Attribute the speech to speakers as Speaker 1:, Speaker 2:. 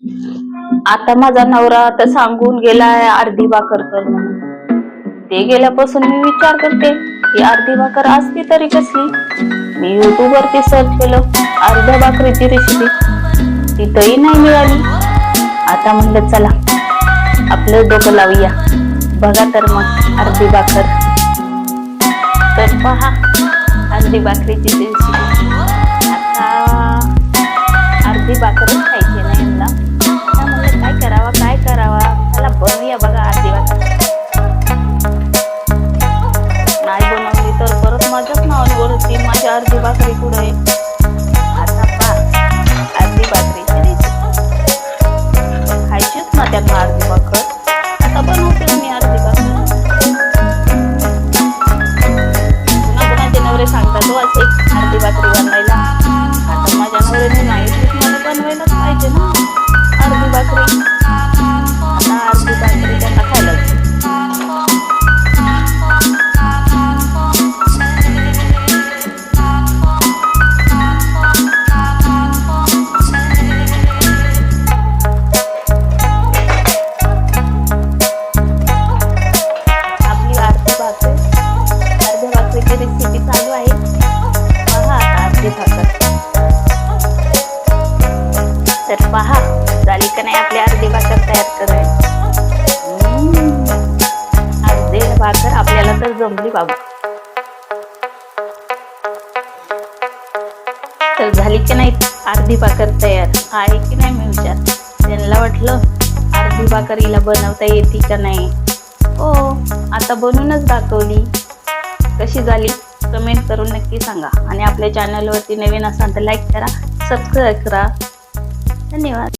Speaker 1: आता माझा नवरा आता सांगून गेलाय अर्धी भाकर कर ते गेल्यापासून मी विचार करते की अर्धी भाकर असती तरी कसली? मी युट्यूब वरती सर्च केलं अर्ध्या भाकरीची रेसिपी तिथंही नाही मिळाली. आता म्हणलं चला आपलं डोकं लावूया. बघा तर मग अर्धी भाकर तर पहा अर्धी भाकरीची रेसिपी माझी पहा. झाली का नाही आपली अर्धी भाकर तयार करायला अर्धी भाकर आपल्याला तर जमली बाबा. तर झाली की नाही अर्धी भाकर तयार? आहे की नाही मी विचार त्यांना वाटलं अर्धी भाकर हिला बनवता येते का नाही? हो आता बनवूनच दाखवली. कशी झाली? कमेंट करून नक्की सांगा. आणि आपल्या चॅनलवरती नवीन असाल तर लाईक करा सबस्क्राईब करा. 真你有啊。